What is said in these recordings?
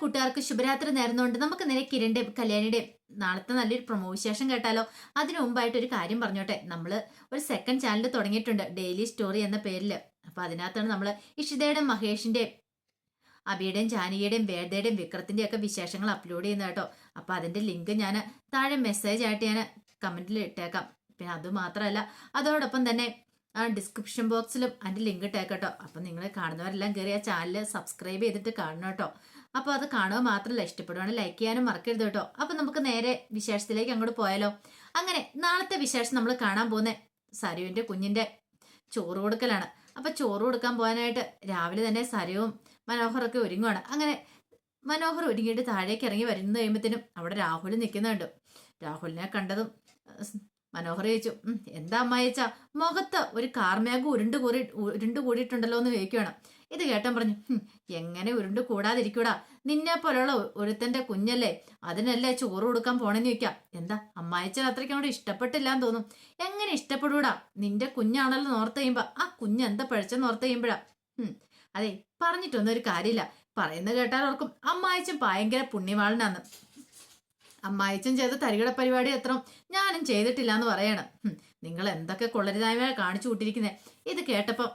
കൂട്ടുകാർക്ക് ശുഭരാത്രി നേർന്നുകൊണ്ട് നമുക്ക് നേരെ കിരണിന്റെ കല്യാണിയുടെ നാളത്തെ നല്ലൊരു പ്രൊമോ വിശേഷം കേട്ടാലോ? അതിനു മുമ്പായിട്ട് ഒരു കാര്യം പറഞ്ഞോട്ടെ. നമ്മൾ ഒരു സെക്കൻഡ് ചാനൽ തുടങ്ങിയിട്ടുണ്ട് ഡെയിലി സ്റ്റോറി എന്ന പേരിൽ അപ്പൊ അതിനകത്താണ് നമ്മൾ ഇഷിതയുടെയും മഹേഷിന്റെയും അബിയുടെയും ജാനകിയുടെയും വേദയുടെയും വിക്രത്തിന്റെയും ഒക്കെ വിശേഷങ്ങൾ അപ്ലോഡ് ചെയ്യുന്നത് കേട്ടോ. അപ്പൊ അതിന്റെ ലിങ്ക് ഞാൻ താഴെ മെസ്സേജ് ആയിട്ട് ഞാൻ കമന്റിൽ ഇട്ടേക്കാം. പിന്നെ അത് മാത്രമല്ല അതോടൊപ്പം തന്നെ ആ ഡിസ്ക്രിപ്ഷൻ ബോക്സിലും അതിന്റെ ലിങ്ക് ഇട്ടേക്കട്ടോ അപ്പം നിങ്ങൾ കാണുന്നവരെല്ലാം കയറി ആ ചാനൽ സബ്സ്ക്രൈബ് ചെയ്തിട്ട് കാണണം കേട്ടോ. അപ്പൊ അത് കാണുക മാത്രമല്ല ഇഷ്ടപ്പെടുവാണ് ലൈക്ക് ചെയ്യാനും മറക്കരുത് കേട്ടോ. അപ്പൊ നമുക്ക് നേരെ വിശേഷത്തിലേക്ക് അങ്ങോട്ട് പോയാലോ. അങ്ങനെ നാളത്തെ വിശേഷം നമ്മൾ കാണാൻ പോകുന്ന സരുവിന്റെ കുഞ്ഞിന്റെ ചോറ് കൊടുക്കലാണ്. അപ്പൊ ചോറ് കൊടുക്കാൻ പോകാനായിട്ട് രാവിലെ തന്നെ സരുവും മനോഹറൊക്കെ ഒരുങ്ങുവാണ്. അങ്ങനെ മനോഹർ ഒരുങ്ങിയിട്ട് താഴേക്ക് ഇറങ്ങി വരുന്ന കഴിയുമ്പത്തേനും അവിടെ രാഹുൽ നിൽക്കുന്നുണ്ട്. രാഹുലിനെ കണ്ടതും മനോഹർ ചോദിച്ചു എന്താ ചോദിച്ചാ മുഖത്ത് ഒരു കാർമേഘം ഉരുണ്ട് കൂടി ഉരുണ്ട് കൂടിയിട്ടുണ്ടല്ലോ എന്ന് ചോദിക്കുകയാണ് ഇത് കേട്ടൻ പറഞ്ഞു എങ്ങനെ ഉരുണ്ട് കൂടാതിരിക്കൂടാ? നിന്നെ പോലുള്ള ഒരുത്തന്റെ കുഞ്ഞല്ലേ? അതിനല്ലേ ചോറ് കൊടുക്കാൻ പോണെന്ന് ചോദിക്കാം. എന്താ അമ്മായിച്ചൻ അത്രയ്ക്ക് ഇഷ്ടപ്പെട്ടില്ല എന്ന് തോന്നും. എങ്ങനെ ഇഷ്ടപ്പെടൂടാ? നിന്റെ കുഞ്ഞാണല്ലോ നോർത്ത് കഴിയുമ്പോ ആ കുഞ്ഞ് എന്താ പഴിച്ചെന്ന് ഓർത്ത് കഴിയുമ്പോഴാ. അതെ പറഞ്ഞിട്ടൊന്നും ഒരു കാര്യമില്ല. പറയുന്നത് കേട്ടാൽ ഓർക്കും. അമ്മായിച്ചൻ ഭയങ്കര പുണ്യവാളനാന്ന്. അമ്മായിച്ചൻ ചെയ്ത തരികട പരിപാടി എത്ര ഞാനും ചെയ്തിട്ടില്ല എന്ന് പറയണം നിങ്ങൾ എന്തൊക്കെ കൊള്ളരുതായ്മ കാണിച്ചു കൂട്ടിയിരിക്കുന്നേ? ഇത് കേട്ടപ്പം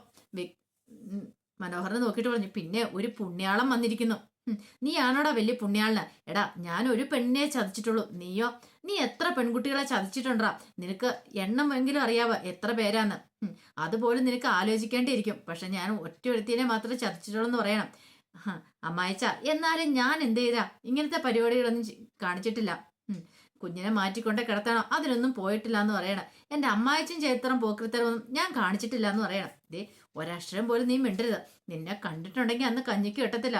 മനോഹരനെ നോക്കിയിട്ട് പറഞ്ഞു പിന്നെ ഒരു പുണ്യാളം വന്നിരിക്കുന്നു. നീ നീയാണോടാ വലിയ പുണ്യാളിന്? എടാ ഞാൻ ഒരു പെണ്ണിനെ ചതിച്ചിട്ടുള്ളൂ. നീയോ? നീ എത്ര പെൺകുട്ടികളെ ചതിച്ചിട്ടുണ്ടാ നിനക്ക് എണ്ണമെങ്കിലും അറിയാവോ എത്ര പേരാന്ന്? അതുപോലും നിനക്ക് ആലോചിക്കേണ്ടിയിരിക്കും. പക്ഷെ ഞാൻ ഒറ്റ ഒരുത്തിനെ മാത്രമേ ചതിച്ചിട്ടുള്ളൂ എന്ന് പറയണം അമ്മായച്ച എന്നാലും ഞാൻ എന്ത് ചെയ്താ? ഇങ്ങനത്തെ പരിപാടികളൊന്നും കാണിച്ചിട്ടില്ല. കുഞ്ഞിനെ മാറ്റിക്കൊണ്ട് കിടത്തണം. അതിനൊന്നും പോയിട്ടില്ല എന്ന് പറയണം. എന്റെ അമ്മായിച്ചും ചരിത്രം പോക്കൃത്തരമൊന്നും ഞാൻ കാണിച്ചിട്ടില്ല എന്ന് പറയണം. ദേ ഒരക്ഷരം പോലും നീ മിണ്ടരുത്. നിന്നെ കണ്ടിട്ടുണ്ടെങ്കിൽ അന്ന് കഞ്ഞിക്ക് കിട്ടത്തില്ല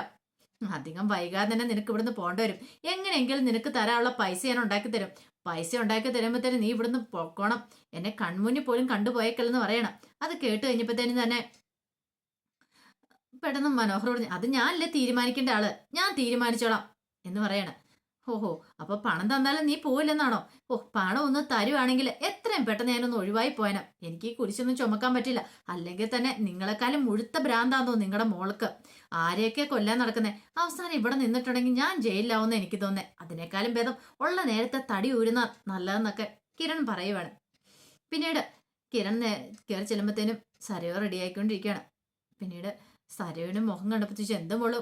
അധികം വൈകാതെ തന്നെ നിനക്ക് ഇവിടുന്ന് പോകേണ്ടി വരും. എങ്ങനെയെങ്കിലും നിനക്ക് തരാനുള്ള പൈസ ഞാൻ ഉണ്ടാക്കി തരും. പൈസ ഉണ്ടാക്കി തരുമ്പോഴത്തേനും നീ ഇവിടുന്ന് പൊക്കോണം. എന്നെ കൺമുന്നിൽ പോലും കണ്ടുപോയേക്കല്ലെന്ന് പറയണം. അത് കേട്ട് കഴിഞ്ഞപ്പോഴത്തേനും തന്നെ പെട്ടെന്ന് മനോഹർ പറഞ്ഞു അത് ഞാനല്ലേ തീരുമാനിക്കേണ്ട ആൾ? ഞാൻ തീരുമാനിച്ചോളാം എന്ന് പറയണം. ഓഹോ അപ്പൊ പണം തന്നാലും നീ പോവില്ലെന്നാണോ? ഓ പണം ഒന്ന് തരുവാണെങ്കിൽ എത്രയും പെട്ടെന്ന് ഞാനൊന്ന് ഒഴിവായി പോയനം. എനിക്ക് ഈ കുരിശൊന്നും ചുമക്കാൻ പറ്റില്ല. അല്ലെങ്കിൽ തന്നെ നിങ്ങളെക്കാളും മുഴുത്ത ഭ്രാന്താന്നോ നിങ്ങളുടെ മോൾക്ക്. ആരെയൊക്കെ കൊല്ലാൻ നടക്കുന്നേ? അവസാനം ഇവിടെ നിന്നിട്ടുണ്ടെങ്കിൽ ഞാൻ ജയിലിലാവുന്ന എനിക്ക് തോന്നേ അതിനേക്കാളും ഭേദം ഉള്ള നേരത്തെ തടി ഊരുന്ന നല്ലതെന്നൊക്കെ കിരൺ പറയുവാണ്. പിന്നീട് കിരൺ കയറി ചെല്ലുമ്പോഴത്തേനും സരയോ റെഡി ആയിക്കൊണ്ടിരിക്കുകയാണ്. പിന്നീട് സരയുടെ മുഖം കണ്ടപ്പോൾ എന്ത് മോൾ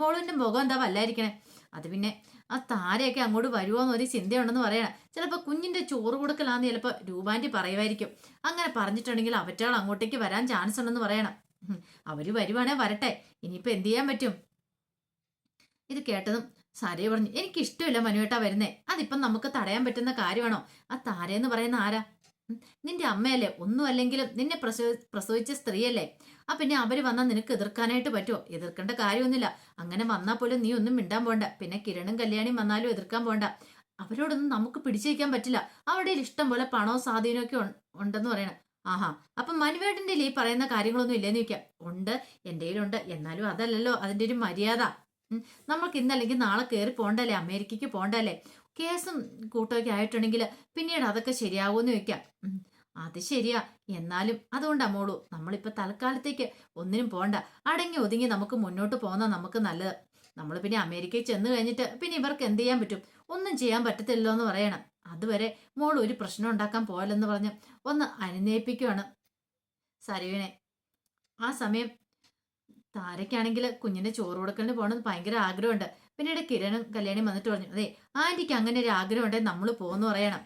മോളിന്റെ മുഖം എന്താ വല്ലായിരിക്കണേ? അത് പിന്നെ ആ താരയൊക്കെ അങ്ങോട്ട് വരുമോന്ന് ഒരു ചിന്തയുണ്ടെന്ന് പറയണം ചിലപ്പോൾ കുഞ്ഞിന്റെ ചോറ് കൊടുക്കലാന്ന് ചിലപ്പോൾ രൂപാന്റി പറയുമായിരിക്കും അങ്ങനെ പറഞ്ഞിട്ടുണ്ടെങ്കിൽ അവറ്റാൾ അങ്ങോട്ടേക്ക് വരാൻ ചാൻസ് ഉണ്ടെന്ന് പറയണം. അവർ വരുവാണേ വരട്ടെ. ഇനിയിപ്പോൾ എന്ത് ചെയ്യാൻ പറ്റും? ഇത് കേട്ടതും സാരയെ പറഞ്ഞു എനിക്കിഷ്ടമില്ല മനുവേട്ടാ വരുന്നേ. അതിപ്പം നമുക്ക് തടയാൻ പറ്റുന്ന കാര്യമാണോ? ആ താരയെന്ന് പറയുന്ന ആരാ? നിന്റെ അമ്മയല്ലേ? ഒന്നും അല്ലെങ്കിലും നിന്നെ പ്രസവ പ്രസവിച്ച സ്ത്രീയല്ലേ? ആ പിന്നെ അവർ വന്നാൽ നിനക്ക് എതിർക്കാനായിട്ട് പറ്റുമോ എതിർക്കേണ്ട കാര്യമൊന്നുമില്ല. അങ്ങനെ വന്നാൽ പോലും നീ ഒന്നും മിണ്ടാൻ പോണ്ട. പിന്നെ കിരണും കല്യാണിയും വന്നാലും എതിർക്കാൻ പോണ്ട. അവരോടൊന്നും നമുക്ക് പിടിച്ചേക്കാൻ പറ്റില്ല. അവരുടെ ഇഷ്ടം പോലെ പണവും സ്വാധീനവും ഒക്കെ ഉണ്ടെന്ന് പറയണം. ആഹാ. അപ്പൊ മനുവേട്ടന്റെ ഈ പറയുന്ന കാര്യങ്ങളൊന്നും ഇല്ലെന്ന് ചോദിക്കാം. ഉണ്ട് എന്റെ കയ്യിലുണ്ട്. എന്നാലും അതല്ലല്ലോ അതിന്റെ ഒരു മര്യാദ. നമ്മൾക്ക് ഇന്നല്ലെങ്കിൽ നാളെ കയറി പോണ്ടല്ലേ? അമേരിക്കയ്ക്ക് പോണ്ടല്ലേ? കേസും കൂട്ടമൊക്കെ ആയിട്ടുണ്ടെങ്കിൽ പിന്നീട് അതൊക്കെ ശരിയാവുമെന്ന് ചോദിക്കാം. അത് ശരിയാ. എന്നാലും അതുകൊണ്ടാ മോളു നമ്മളിപ്പോ തൽക്കാലത്തേക്ക് ഒന്നിനും പോണ്ട. അടങ്ങി ഒതുങ്ങി നമുക്ക് മുന്നോട്ട് പോകുന്ന നമുക്ക് നല്ലത്. നമ്മൾ പിന്നെ അമേരിക്കയിൽ ചെന്ന് കഴിഞ്ഞിട്ട് പിന്നെ ഇവർക്ക് എന്ത് ചെയ്യാൻ പറ്റും? ഒന്നും ചെയ്യാൻ പറ്റത്തില്ലല്ലോ എന്ന് പറയണം. അതുവരെ മോൾ ഒരു പ്രശ്നം ഉണ്ടാക്കാൻ പോയല്ലെന്ന് പറഞ്ഞ് ഒന്ന് അനുനയിപ്പിക്കുവാണ് സരുവിനെ ആ സമയം താരയ്ക്കാണെങ്കിൽ കുഞ്ഞിന്റെ ചോറ് കൊടുക്കലിന് പോകണമെന്ന് ഭയങ്കര ആഗ്രഹമുണ്ട്. പിന്നീട് കിരണും കല്യാണി വന്നിട്ട് പറഞ്ഞു അതെ ആന്റിക്ക് അങ്ങനെ ഒരു ആഗ്രഹം ഉണ്ടെങ്കിൽ നമ്മൾ പോകുന്നു പറയണം.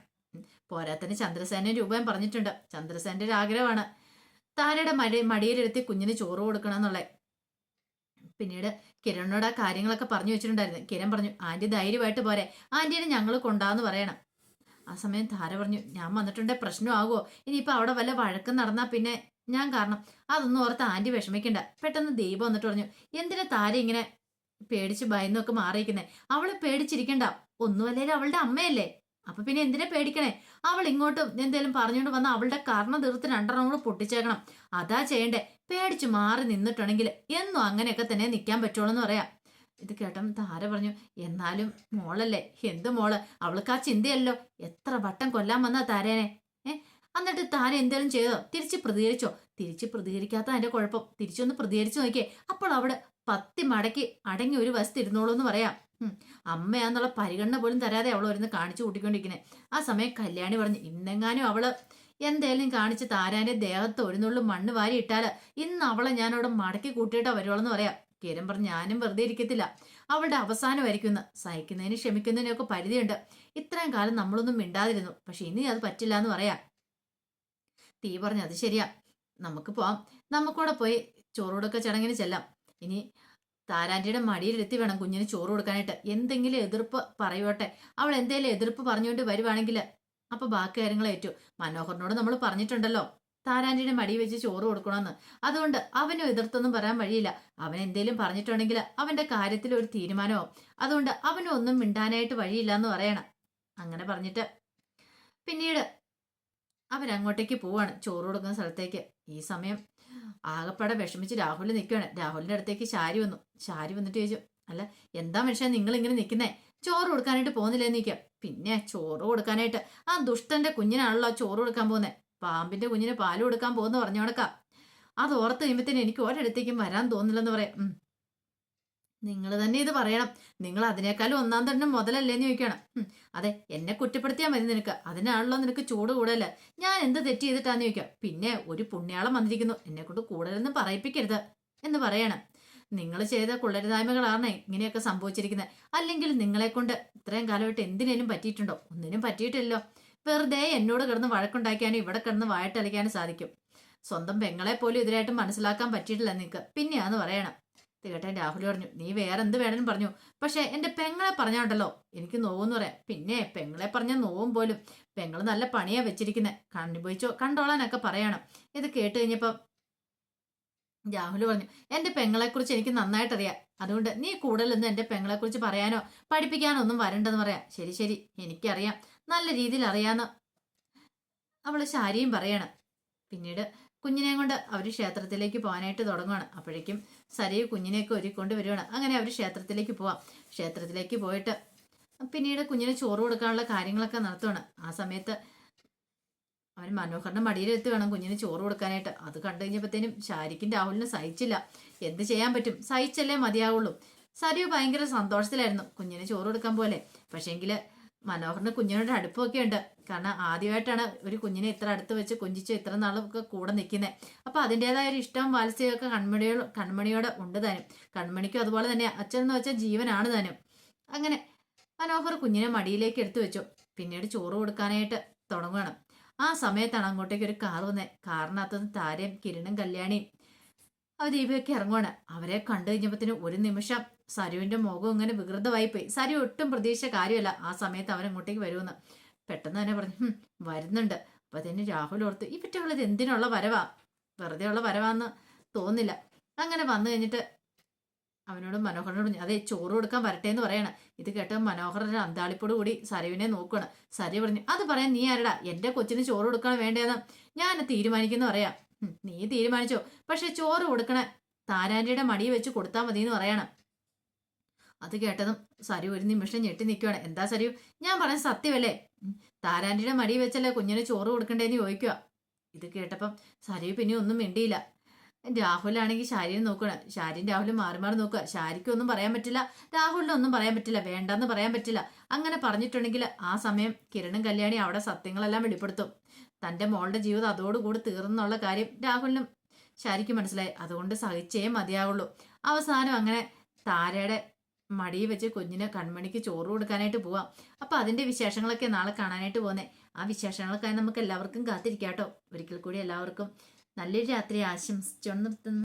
പോരാത്തന് പോരാത്തതിന് രൂപം പറഞ്ഞിട്ടുണ്ട്. ചന്ദ്രസേന്റെ ഒരു ആഗ്രഹമാണ്. താരയുടെ മടി മടിയിലെടുത്ത് കുഞ്ഞിന് ചോറ് കൊടുക്കണം എന്നുള്ളത് പിന്നീട് കിരണിനോട് ആ കാര്യങ്ങളൊക്കെ പറഞ്ഞു വെച്ചിട്ടുണ്ടായിരുന്നു. കിരൺ പറഞ്ഞു ആന്റി ധൈര്യമായിട്ട് പോരെ. ആന്റിനെ ഞങ്ങൾ കൊണ്ടാന്ന് പറയണം. ആ സമയം താര പറഞ്ഞു ഞാൻ വന്നിട്ടുണ്ടെ പ്രശ്നമാകുമോ? ഇനിയിപ്പോ അവിടെ വല്ല വഴക്കം നടന്നാ പിന്നെ ഞാൻ കാരണം. അതൊന്നും ഓർത്ത് ആന്റി വിഷമിക്കണ്ട. പെട്ടെന്ന് ദീപം വന്നിട്ട് പറഞ്ഞു എന്തിനാ താര ഇങ്ങനെ പേടിച്ച് ഭയന്നൊക്കെ മാറിയിരിക്കുന്നേ. അവളെ പേടിച്ചിരിക്കണ്ട. ഒന്നുമല്ലേലും അവളുടെ അമ്മയല്ലേ? അപ്പൊ പിന്നെ എന്തിനാ പേടിക്കണേ? അവൾ ഇങ്ങോട്ട് എന്തേലും പറഞ്ഞുകൊണ്ട് വന്ന അവളുടെ കർണ തീർത്ത് രണ്ടെണ്ണം പൊട്ടിച്ചേക്കണം. അതാ ചെയ്യണ്ടേ? പേടിച്ച് മാറി നിന്നിട്ടുണ്ടെങ്കിൽ എന്നും അങ്ങനെയൊക്കെ തന്നെ നിൽക്കാൻ പറ്റുള്ളൂ എന്ന് പറയാം. ഇത് കേട്ടം താര പറഞ്ഞു എന്നാലും മോളല്ലേ? എന്ത് മോൾ? അവൾക്ക് ആ ചിന്തയല്ലോ. എത്ര വട്ടം കൊല്ലാൻ വന്നാ താരേനെ? ഏ? എന്നിട്ട് താൻ എന്തെങ്കിലും ചെയ്തോ? തിരിച്ച് പ്രതികരിച്ചോ? തിരിച്ച് പ്രതികരിക്കാത്ത അതിന്റെ കുഴപ്പം. തിരിച്ചൊന്ന് പ്രതികരിച്ചു നോക്കിയേ. അപ്പോൾ അവിടെ പത്തി മടക്കി അടങ്ങി ഒരു വശത്ത് ഇരുന്നോളൂ എന്ന് പറയാം. അമ്മയാന്നുള്ള പരിഗണന പോലും തരാതെ അവൾ ഒരുന്ന് കാണിച്ചു കൂട്ടിക്കൊണ്ടിരിക്കുന്നത് ആ സമയം കല്യാണി പറഞ്ഞു ഇന്നെങ്ങാനും അവൾ എന്തേലും കാണിച്ച് താരാന്റെ ദേഹത്ത് ഒരു നുള്ളു മണ്ണ് വാരി ഇട്ടാൽ ഇന്ന് അവളെ ഞാൻ അവിടെ മടക്കി കൂട്ടിയിട്ടാ വരുവോളെന്ന് പറയാം. കിരൺ പറഞ്ഞു ഞാനും വെറുതെ ഇരിക്കത്തില്ല. അവളുടെ അവസാനം ഇന്ന്. സഹിക്കുന്നതിന് ക്ഷമിക്കുന്നതിനൊക്കെ പരിധിയുണ്ട്. ഇത്രയും കാലം നമ്മളൊന്നും മിണ്ടാതിരുന്നു. പക്ഷെ ഇനി അത് പറ്റില്ല എന്ന് പറയാം. തീ പറഞ്ഞു അത് ശരിയാ. നമുക്ക് പോവാം. നമുക്കൂടെ പോയി ചോറ് കൊടുക്ക ചടങ്ങിന് ചെല്ലാം. ഇനി താരാന്റിയുടെ മടിയിലെത്തി വേണം കുഞ്ഞിന് ചോറ് കൊടുക്കാനായിട്ട്. എന്തെങ്കിലും എതിർപ്പ് പറയോട്ടെ അവൾ എന്തെങ്കിലും എതിർപ്പ് പറഞ്ഞുകൊണ്ട് വരുവാണെങ്കിൽ അപ്പൊ ബാക്കി കാര്യങ്ങൾ ഏറ്റു. മനോഹറിനോട് നമ്മൾ പറഞ്ഞിട്ടുണ്ടല്ലോ. താരാന്റിയുടെ മടി വെച്ച് ചോറ് കൊടുക്കണമെന്ന് അതുകൊണ്ട് അവനും എതിർത്തൊന്നും പറയാൻ വഴിയില്ല. അവൻ എന്തേലും പറഞ്ഞിട്ടുണ്ടെങ്കിൽ അവന്റെ കാര്യത്തിൽ ഒരു തീരുമാനമോ? അതുകൊണ്ട് അവനും ഒന്നും മിണ്ടാനായിട്ട് വഴിയില്ല എന്ന് പറയണം. അങ്ങനെ പറഞ്ഞിട്ട് പിന്നീട് അവരങ്ങോട്ടേക്ക് പോവാണ് ചോറ് കൊടുക്കുന്ന സ്ഥലത്തേക്ക്. ഈ സമയം ആകപ്പാടെ വിഷമിച്ച് രാഹുൽ നിൽക്കുകയാണ് രാഹുലിന്റെ അടുത്തേക്ക് ശാരി വന്നു. ശാരി വന്നിട്ട് ചോദിച്ചു അല്ല എന്താ മനുഷ്യൻ നിങ്ങൾ ഇങ്ങനെ നിൽക്കുന്നേ? ചോറ് കൊടുക്കാനായിട്ട് പോകുന്നില്ലേ നിൽക്കാം പിന്നെ ചോറ് കൊടുക്കാനായിട്ട്. ആ ദുഷ്ടന്റെ കുഞ്ഞിനാണല്ലോ ചോറ് കൊടുക്കാൻ പോകുന്നത് പാമ്പിന്റെ കുഞ്ഞിന് പാൽ കൊടുക്കാൻ പോകുന്ന കൊടുക്കാം അത് ഓർത്ത് കഴിയുമ്പത്തേന് എനിക്ക് ഒരിടത്തേക്കും വരാൻ തോന്നില്ലെന്ന് പറയാം. നിങ്ങൾ തന്നെ ഇത് പറയണം. നിങ്ങൾ അതിനേക്കാളും ഒന്നാം തന്നെ മുതലല്ലേന്ന് ചോദിക്കണം. അതെ എന്നെ കുറ്റപ്പെടുത്തിയാൽ മതി നിനക്ക്. അതിനാണല്ലോ നിനക്ക് ചൂട് കൂടുതൽ. ഞാൻ എന്ത് തെറ്റ് ചെയ്തിട്ടാന്ന് ചോദിക്കാം. പിന്നെ ഒരു പുണ്യാളം വന്നിരിക്കുന്നു. എന്നെ കൊണ്ട് കൂടുതലൊന്നും പറയിപ്പിക്കരുത് എന്ന് പറയണം. നിങ്ങൾ ചെയ്ത കുള്ളരുതായ്മകളാണ് ഇങ്ങനെയൊക്കെ സംഭവിച്ചിരിക്കുന്നത്. അല്ലെങ്കിൽ നിങ്ങളെ കൊണ്ട് ഇത്രയും കാലമായിട്ട് എന്തിനേലും പറ്റിയിട്ടുണ്ടോ? ഒന്നിനും പറ്റിയിട്ടില്ലല്ലോ. വെറുതെ എന്നോട് കിടന്ന് വഴക്കുണ്ടാക്കാനും ഇവിടെ കിടന്ന് വായിട്ടളിക്കാനും സാധിക്കും. സ്വന്തം പെങ്ങളെ പോലും ഇതിനായിട്ട് മനസ്സിലാക്കാൻ പറ്റിയിട്ടില്ല നിങ്ങൾക്ക് പിന്നെയാന്ന് പറയണം. ഇത് കേട്ടൻ രാഹുൽ പറഞ്ഞു. നീ വേറെ എന്ത് വേണമെന്ന് പറഞ്ഞു. പക്ഷെ എന്റെ പെങ്ങളെ പറഞ്ഞോണ്ടല്ലോ. എനിക്ക് നോവെന്ന് പറയാം. പിന്നെ പെങ്ങളെ പറഞ്ഞ നോവും പോലും. പെങ്ങൾ നല്ല പണിയാ വെച്ചിരിക്കുന്നത് കണ്ണുപോയിച്ചോ കണ്ടോളാനൊക്കെ പറയണം. ഇത് കേട്ട് കഴിഞ്ഞപ്പോ രാഹുൽ പറഞ്ഞു എന്റെ പെങ്ങളെ കുറിച്ച് എനിക്ക് നന്നായിട്ടറിയാം. അതുകൊണ്ട് നീ കൂടുതലൊന്നും പെങ്ങളെ കുറിച്ച് പറയാനോ പഠിപ്പിക്കാനോ ഒന്നും വരണ്ടെന്ന് പറയാം. ശരി ശരി. എനിക്കറിയാം. നല്ല രീതിയിൽ അറിയാന്ന്. അവൾ ശാരിയും പറയണം. പിന്നീട് കുഞ്ഞിനെയും കൊണ്ട് അവർ ക്ഷേത്രത്തിലേക്ക് പോകാനായിട്ട് തുടങ്ങുകയാണ് അപ്പോഴേക്കും സരയു കുഞ്ഞിനെയൊക്കെ ഒരുക്കൊണ്ട് വരികയാണ് അങ്ങനെ അവർ ക്ഷേത്രത്തിലേക്ക് പോവാം. ക്ഷേത്രത്തിലേക്ക് പോയിട്ട് പിന്നീട് കുഞ്ഞിന് ചോറ് കൊടുക്കാനുള്ള കാര്യങ്ങളൊക്കെ നടത്തുകയാണ് ആ സമയത്ത് അവൻ മനോഹറിന്റെ മടിയിലെത്തി വേണം കുഞ്ഞിന് ചോറ് കൊടുക്കാനായിട്ട്. അത് കണ്ടു കഴിഞ്ഞപ്പോഴത്തേനും ശാരിക്കും രാഹുലിനും സഹിച്ചില്ല. എന്ത് ചെയ്യാൻ പറ്റും? സഹിച്ചല്ലേ മതിയാവുള്ളൂ. സരിയു ഭയങ്കര സന്തോഷത്തിലായിരുന്നു കുഞ്ഞിന് ചോറ് കൊടുക്കാൻ പോലെ. പക്ഷേങ്കിൽ മനോഹറിന് കുഞ്ഞിനോട് അടുപ്പമൊക്കെ ഉണ്ട്. കാരണം ആദ്യമായിട്ടാണ് ഒരു കുഞ്ഞിനെ ഇത്ര അടുത്ത് വെച്ച് കൊഞ്ചിച്ച് ഇത്ര നാളൊക്കെ കൂടെ നിൽക്കുന്നത് അപ്പോൾ അതിന്റെതായ ഒരു ഇഷ്ടം വാത്സ്യമൊക്കെ കൺമണിയോ കൺമണിയോട് ഉണ്ട് താനും കൺമണിക്കും അതുപോലെ തന്നെ അച്ഛൻ എന്ന് വെച്ചാൽ ജീവനാണ് താനും അങ്ങനെ മനോഹർ കുഞ്ഞിനെ മടിയിലേക്ക് എടുത്തു വെച്ചു. പിന്നീട് ചോറ് കൊടുക്കാനായിട്ട് തുടങ്ങുകയാണ് ആ സമയത്താണ് അങ്ങോട്ടേക്ക് ഒരു കാർ വന്നത് കാറിനകത്ത് താരയും കിരണും കല്യാണിയും അവ ദീപയൊക്കെ ഇറങ്ങുവാണ്. അവരെ കണ്ടു കഴിഞ്ഞപ്പോഴത്തേനും ഒരു നിമിഷം സരുവിന്റെ മുഖം ഇങ്ങനെ വികൃതമായി പോയി സരു ഒട്ടും പ്രതീക്ഷിച്ച കാര്യമല്ല. ആ സമയത്ത് അവൻ അങ്ങോട്ടേക്ക് വരുമെന്ന്. പെട്ടെന്ന് തന്നെ പറഞ്ഞു വരുന്നുണ്ട്. അപ്പൊ തന്നെ രാഹുൽ ഓർത്ത് ഈ പറ്റുള്ളത് എന്തിനുള്ള വരവാ? വെറുതെ ഉള്ള വരവാന്ന് തോന്നില്ല. അങ്ങനെ വന്നു കഴിഞ്ഞിട്ട് അവനോട് മനോഹരനോട് അതെ ചോറ് കൊടുക്കാൻ വരട്ടെ എന്ന് പറയണം. ഇത് കേട്ട മനോഹരൻ അന്താളിപ്പോട് കൂടി സരുവിനെ നോക്കണം സരി പറഞ്ഞു അത് പറയാൻ നീ ആരടാ? എന്റെ കൊച്ചിന് ചോറ് കൊടുക്കണം വേണ്ടതെന്ന് ഞാൻ തീരുമാനിക്കുന്നു പറയാം. "ഉം, നീ തീരുമാനിച്ചോ. പക്ഷെ ചോറ് കൊടുക്കണ താരാന്റിയുടെ മടിയിൽ വെച്ച് കൊടുത്താൽ മതി എന്ന് പറയണം. കേട്ടതും സരു ഒരു നിമിഷം ഞെട്ടി നിൽക്കുവാണ് എന്താ സരു? ഞാൻ പറഞ്ഞ സത്യമല്ലേ? താരാന്റെ മടി വെച്ചല്ലേ കുഞ്ഞിന് ചോറ് കൊടുക്കണ്ടേന്ന് ചോദിക്കുക. ഇത് കേട്ടപ്പം സരു പിന്നെ ഒന്നും മിണ്ടിയില്ല. രാഹുലാണെങ്കിൽ ശാരിനെ നോക്കണം ശാരിയും രാഹുലും മാറി മാറി നോക്കുക. ശാരിക്കും ഒന്നും പറയാൻ പറ്റില്ല. രാഹുലിനും ഒന്നും പറയാൻ പറ്റില്ല. വേണ്ടെന്ന് പറയാൻ പറ്റില്ല. അങ്ങനെ പറഞ്ഞിട്ടുണ്ടെങ്കിൽ ആ സമയം കിരണും കല്യാണി അവിടെ സത്യങ്ങളെല്ലാം വെളിപ്പെടുത്തും. തന്റെ മോളുടെ ജീവിതം അതോടുകൂടി തീർന്നുള്ള കാര്യം രാഹുലിനും ശാരിക്കും മനസ്സിലായി. അതുകൊണ്ട് സഹിച്ചേ മതിയാവുള്ളൂ. അവസാനം അങ്ങനെ താരയുടെ മടിയിൽ വെച്ച് കുഞ്ഞിന് കൺമണിക്ക് ചോറ് കൊടുക്കാനായിട്ട് പോവാം. അപ്പൊ അതിന്റെ വിശേഷങ്ങളൊക്കെ നാളെ കാണാനായിട്ട് പോകുന്നേ ആ വിശേഷങ്ങളൊക്കെ നമുക്ക് എല്ലാവർക്കും കാത്തിരിക്കാട്ടോ. ഒരിക്കൽ കൂടി എല്ലാവർക്കും നല്ലൊരു രാത്രി ആശംസിച്ചുകൊണ്ട് നിർത്തുന്നു.